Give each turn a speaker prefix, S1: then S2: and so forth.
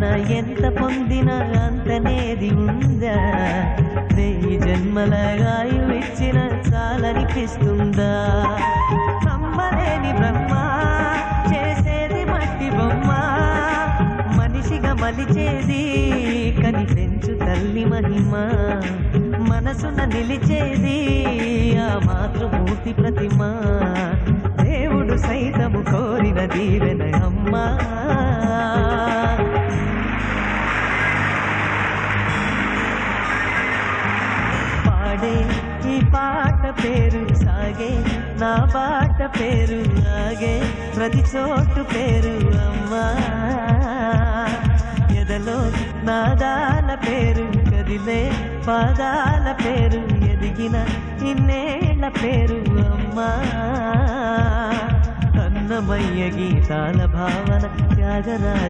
S1: తన ఎంత పొందిన అంతనేది ఉందా? వెయ్యి జన్మల ఆయువిచ్చిన చాలనిపిస్తుందా? నమ్మలేని బ్రహ్మ చేసేది మట్టి బొమ్మ. మనిషిగా మలిచేది కని పెంచు తల్లి మహిమ. మనసున నిలిచేది ఆ మాతృమూర్తి ప్రతిమ. దేవుడు సైతము కోరిన దీవెన అమ్మా. పాడే ఈ పాట పేరు సాగే నా పాట పేరు ఆగే ప్రతి చోటు పేరు అమ్మా. ఎదలో నాదాల పేరు కదిలే పాదాల పేరు ఎదిగిన ఇన్నేళ్ళ పేరు అమ్మా. అన్నమయ్య గీతాల భావన త్యాగరా